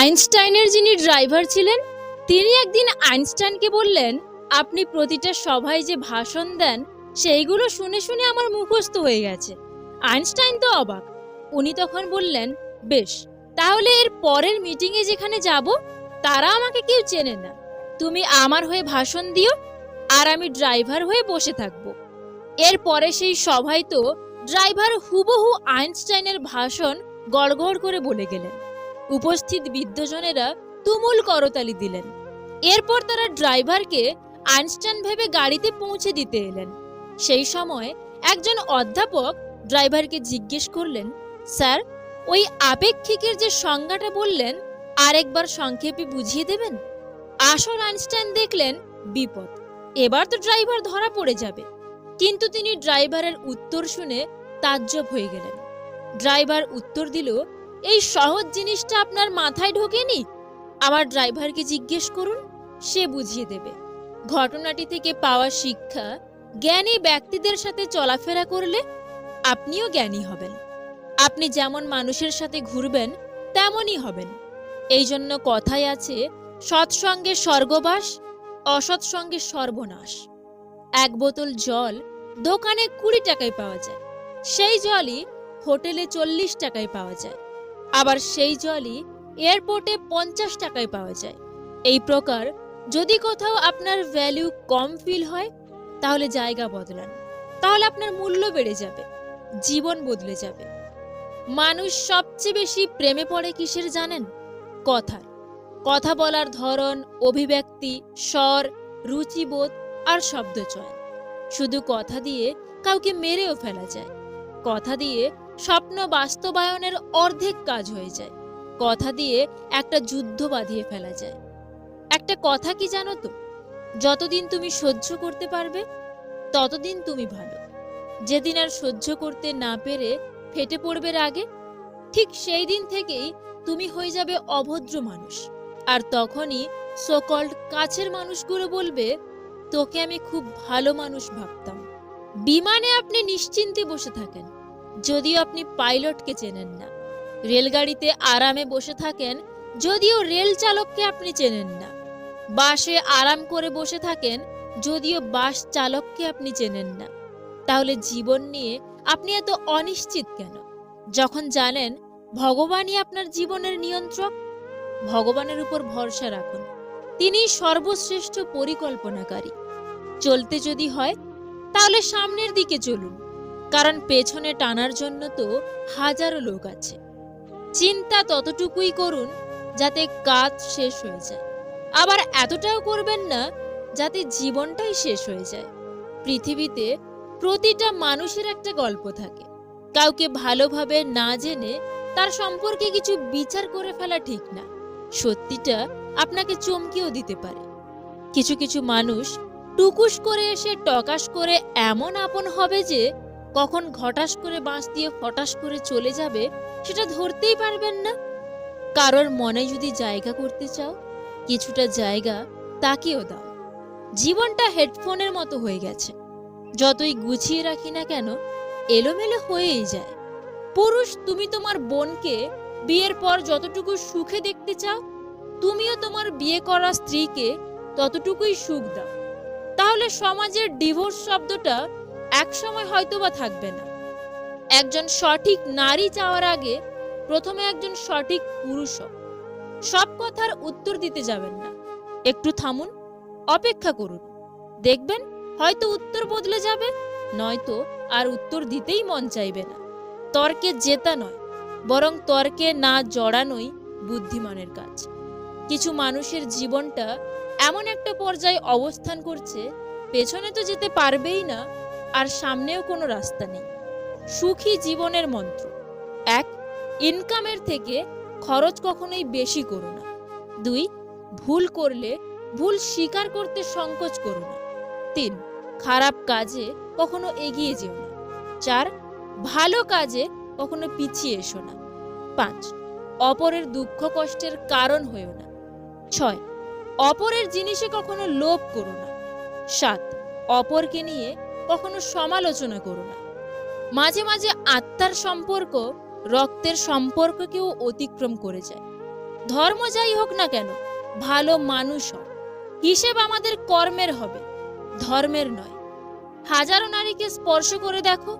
আইনস্টাইনের যিনি ড্রাইভার ছিলেন, তিনি একদিন আইনস্টাইনকে বললেন, আপনি প্রতিটা সভায় যে ভাষণ দেন, সেইগুলো শুনে শুনে আমার মুখস্থ হয়ে গেছে। আইনস্টাইন তো অবাক। উনি তখন বললেন, বেশ, তাহলে এর পরের মিটিংয়ে যেখানে যাব, তারা আমাকে কেউ চেনে না। তুমি আমার হয়ে ভাষণ দিও, আর আমি ড্রাইভার হয়ে বসে থাকব। এরপরে সেই সভায় তো ড্রাইভার হুবহু আইনস্টাইনের ভাষণ গড়গড় করে বলে গেলেন। উপস্থিত বৃদ্ধজনেরা তুমুল করতালি দিলেন। এরপর তারা ড্রাইভারকে আইনস্টাইন ভেবে গাড়িতে পৌঁছে দিতে এলেন। সেই সময় একজন অধ্যাপক ড্রাইভারকে জিজ্ঞেস করলেন, স্যার, ওই আপেক্ষিকের যে সংজ্ঞাটা বললেন, আরেকবার সংক্ষেপে বুঝিয়ে দেবেন? আসল আইনস্টাইন দেখলেন, বিপদ। এবার তো ড্রাইভার ধরা পড়ে যাবে। কিন্তু তিনি ড্রাইভারের উত্তর শুনে তাজ্জব হয়ে গেলেন। ড্রাইভার উত্তর দিল এই সহজ জিনিসটা আপনার মাথায় ঢোকেনি? আমার ড্রাইভারকে জিজ্ঞেস করুন, সে বুঝিয়ে দেবে। ঘটনাটি থেকে পাওয়া শিক্ষা, জ্ঞানী ব্যক্তিদের সাথে চলাফেরা করলে আপনিও জ্ঞানী হবেন। আপনি যেমন মানুষের সাথে ঘুরবেন, তেমনই হবেন। এই জন্য কথায় আছে সৎসঙ্গে স্বর্গবাস অসৎসঙ্গে সর্বনাশ। এক বোতল জল দোকানে কুড়ি টাকায় পাওয়া যায়। সেই জলই হোটেলে চল্লিশ টাকায় পাওয়া যায়। আবার সেই জলই এয়ারপোর্টে পঞ্চাশ টাকায় পাওয়া যায়। এই প্রকার যদি কোথাও আপনার ভ্যালু কম ফিল হয়, তাহলে জায়গা বদলান। তাহলে আপনার মূল্য বেড়ে যাবে, জীবন বদলে যাবে। মানুষ সবচেয়ে বেশি প্রেমে পড়ে কিসের জানেন? কথার কথা বলার ধরন, অভিব্যক্তি, স্বর, রুচিবোধ আর শব্দচয়ন। শুধু কথা দিয়ে কাউকে মেরেও ফেলা যায়। কথা দিয়ে স্বপ্ন বাস্তবায়নের অর্ধেক কাজ হয়ে যায়। কথা দিয়ে একটা যুদ্ধ বাঁধিয়ে ফেলা যায়। একটা কথা কি জানো তো? যতদিন তুমি সহ্য করতে পারবে, ততদিন তুমি ভালো। যেদিন আর সহ্য করতে না পেরে ফেটে পড়বে আগে ঠিক সেই দিন থেকেই তুমি হয়ে যাবে অভদ্র মানুষ। আর তখনই সোকল্ড কাছের মানুষগুলো বলবে, তোকে আমি খুব ভালো মানুষ ভাবতাম। বিমানে আপনি নিশ্চিন্তে বসে থাকেন। যদিও আপনি পাইলটকে চেনেন না। রেলগাড়িতে আরামে বসে থাকেন, যদিও রেল চালককে আপনি চেনেন না। বাসে আরাম করে বসে থাকেন, যদিও বাস চালককে আপনি চেনেন না। তাহলে জীবন নিয়ে আপনি এত অনিশ্চিত কেন? যখন জানেন ভগবানই আপনার জীবনের নিয়ন্ত্রক, ভগবানের উপর ভরসা রাখুন। তিনি সর্বশ্রেষ্ঠ পরিকল্পনাকারী। চলতে যদি হয়, তাহলে সামনের দিকে চলুন। কারণ পেছনে টানার জন্য তো হাজারো লোক আছে। চিন্তা ততটুকুই করুন যাতে কাজ শেষ হয়ে যায়। আবার এতটাও করবেন না যাতে জীবনটাই শেষ হয়ে যায়। পৃথিবীতে প্রতিটা মানুষের একটা গল্প থাকে। কাউকে ভালোভাবে না জেনে তার সম্পর্কে কিছু বিচার করে ফেলা ঠিক না। সত্যিটা আপনাকে চমকেও দিতে পারে। কিছু কিছু মানুষ টুকুস করে এসে টকাশ করে এমন আপন হবে যে কখন ঘটাস করে বাঁশ দিয়ে ফটাস করে চলে যাবে, সেটা ধরতেই পারবেন না। কারোর মনে যদি জায়গা করতে চাও, কিছুটা জায়গা তাকেও দাও। জীবনটা হেডফোনের মতো হয়ে গেছে। যতই গুছিয়ে রাখি না কেন, এলোমেলো হয়েই যায়। পুরুষ, তুমি তোমার বোনকে বিয়ের পর যতটুকু সুখে দেখতে চাও, তুমিও তোমার বিয়ে করা স্ত্রীকে ততটুকুই সুখ দাও। তাহলে সমাজের ডিভোর্স শব্দটা একসময় হয়তোবা থাকবে না। একজন সঠিক নারী চাওয়ার আগে প্রথমে একজন সঠিক পুরুষ সব কথার উত্তর দিতে যাবেন না। একটু থামুন, অপেক্ষা করুন। দেখবেন হয়তো উত্তর বদলে যাবে, নয়তো আর উত্তর দিতেই মন চাইবে না। তর্কে জেতা নয়, বরং তর্কে না জড়ানোই বুদ্ধিমানের কাজ। কিছু মানুষের জীবনটা এমন একটা পর্যায়ে অবস্থান করছে, পেছনে তো যেতে পারবেই না আর সামনেও কোনো রাস্তা নেই। সুখী জীবনের মন্ত্র। এক ইনকামের থেকে খরচ কখনোই বেশি করো না। দুই, ভুল করলে ভুল স্বীকার করতে সংকোচ করো না। তিন, খারাপ কাজে কখনো এগিয়ে যেও না। চার, ভালো কাজে কখনো পিছিয়ে এসো না। পাঁচ, অপরের দুঃখ কষ্টের কারণ হয়েও না। ছয়, অপরের জিনিসে কখনো লোভ করো না। সাত, অপরকে নিয়ে কখনো সমালোচনা করো না। মাঝে মাঝে আত্মার সম্পর্ক রক্তের সম্পর্ককেও অতিক্রম করে যায়। ধর্ম যাই হোক না কেন, ভালো মানুষ হও। হিসেব আমাদের কর্মের হবে, ধর্মের নয়। হাজারো নারীকে স্পর্শ করে দেখো,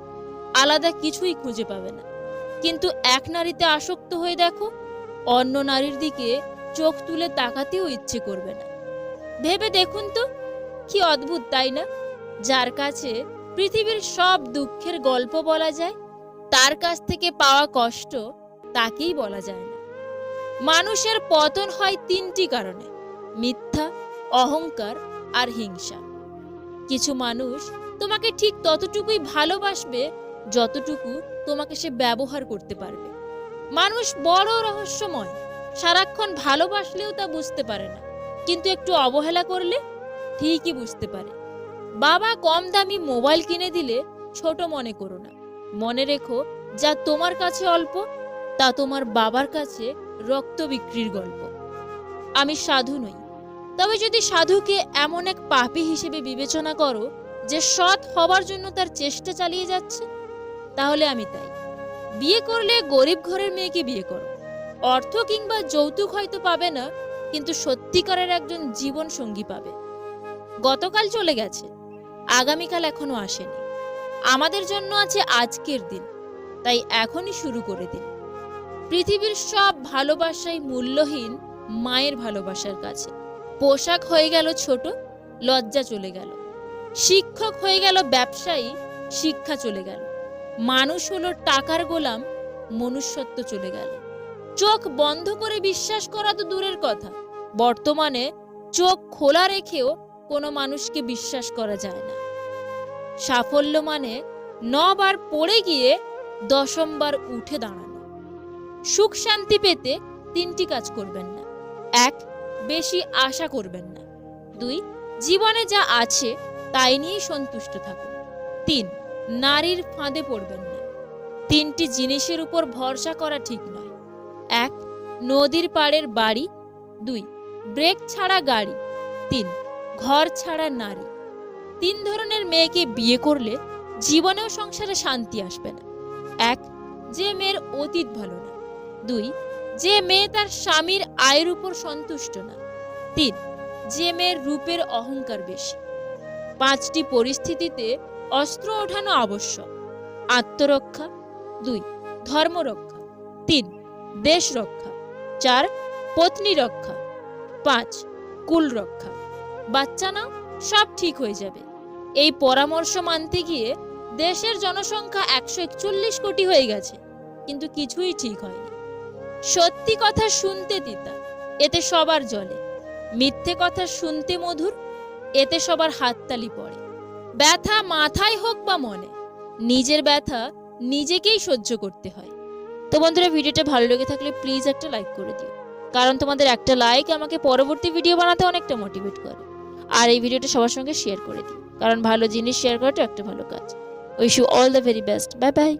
আলাদা কিছুই খুঁজে পাবে না। কিন্তু এক নারীতে আসক্ত হয়ে দেখো, অন্য নারীর দিকে চোখ তুলে তাকাতেও ইচ্ছে করবে না। ভেবে দেখুন তো, কি অদ্ভুত, তাই না? যার কাছে পৃথিবীর সব দুঃখের গল্প বলা যায়, তার কাছ থেকে পাওয়া কষ্ট তাকেই বলা যায় না। মানুষের পতন হয় তিনটি কারণে, মিথ্যা, অহংকার আর হিংসা। কিছু মানুষ তোমাকে ঠিক ততটুকুই ভালোবাসবে যতটুকু তোমাকে সে ব্যবহার করতে পারবে। মানুষ বড় রহস্যময়, সারাক্ষণ ভালোবাসলেও তা বুঝতে পারে না, কিন্তু একটু অবহেলা করলে ঠিকই বুঝতে পারে। বাবা কম দামি মোবাইল কিনে দিলে ছোট মনে করো না। মনে রেখো, যা তোমার কাছে অল্প, তা তোমার বাবার কাছে রক্ত বিক্রির গল্প। আমি সাধু নই। তবে যদি সাধুকে এমন এক পাপী হিসেবে বিবেচনা করো, যে সৎ হবার জন্য তার চেষ্টা চালিয়ে যাচ্ছে, তাহলে আমি তাই। বিয়ে করলে গরিব ঘরের মেয়েকে বিয়ে করো। অর্থ কিংবা যৌতুক হয়তো পাবে না, কিন্তু সত্যিকারের একজন জীবন সঙ্গী পাবে। গতকাল চলে গেছে। আগামীকাল এখনও আসেনি। আমাদের জন্য আছে আজকের দিন, তাই এখনই শুরু করে দিন। পৃথিবীর সব ভালোবাসাই মূল্যহীন মায়ের ভালোবাসার কাছে। পোশাক হয়ে গেল ছোট, লজ্জা চলে গেল। শিক্ষক হয়ে গেল ব্যবসায়ী, শিক্ষা চলে গেল। মানুষ হলো টাকার গোলাম, মনুষ্যত্ব চলে গেল। চোখ বন্ধ করে বিশ্বাস করা তো দূরের কথা। বর্তমানে চোখ খোলা রেখেও কোনো মানুষকে বিশ্বাস করা যায় না। সাফল্য মানে নবার পড়ে গিয়ে দশমবার উঠে দাঁড়ানো। সুখ শান্তি পেতে তিনটি কাজ করবেন না। এক, বেশি আশা করবেন না। দুই, জীবনে যা আছে তাই নিয়েই সন্তুষ্ট থাকুন। তিন, নারীর ফাঁদে পড়বেন না। তিনটি জিনিসের উপর ভরসা করা ঠিক নয়। এক, নদীর পাড়ের বাড়ি। দুই, ব্রেক ছাড়া গাড়ি। তিন ঘর ছাড়া নারী। তিন ধরনের মেয়েকে বিয়ে করলে জীবনেও সংসারে শান্তি আসবে না। এক, যে মেয়ের অতীত ভালো না। দুই, যে মেয়ে তার স্বামীর আয়ের উপর সন্তুষ্ট না। তিন, যে মেয়ের রূপের অহংকার বেশি। পাঁচটি পরিস্থিতিতে অস্ত্র ওঠানো আবশ্যক। আত্মরক্ষা। দুই ধর্মরক্ষা তিন, দেশ রক্ষা। চার, পত্নী রক্ষা। পাঁচ, কুল রক্ষা। বাচ্চা নাও, সব ঠিক হয়ে যাবে। এই পরামর্শ মানতে গিয়ে দেশের জনসংখ্যা একশো একচল্লিশ কোটি হয়ে গেছে, কিন্তু কিছুই ঠিক হয়নি। সত্যি কথা শুনতে দিতা এতে সবার জলে। মিথ্যে কথা শুনতে মধুর, এতে সবার হাততালি পড়ে। ব্যথা মাথায় হোক বা মনে, নিজের ব্যথা নিজেকেই সহ্য করতে হয়। তো বন্ধুরা, ভিডিওটা ভালো লেগে থাকলে প্লিজ একটা লাইক করে দিও। কারণ তোমাদের একটা লাইক আমাকে পরবর্তী ভিডিও বানাতে অনেকটা মোটিভেট করে। আর এই ভিডিওটা সবার সঙ্গে শেয়ার করে দিই কারণ ভালো জিনিস শেয়ার করাটা একটা ভালো কাজ। Wish you all the very best bye bye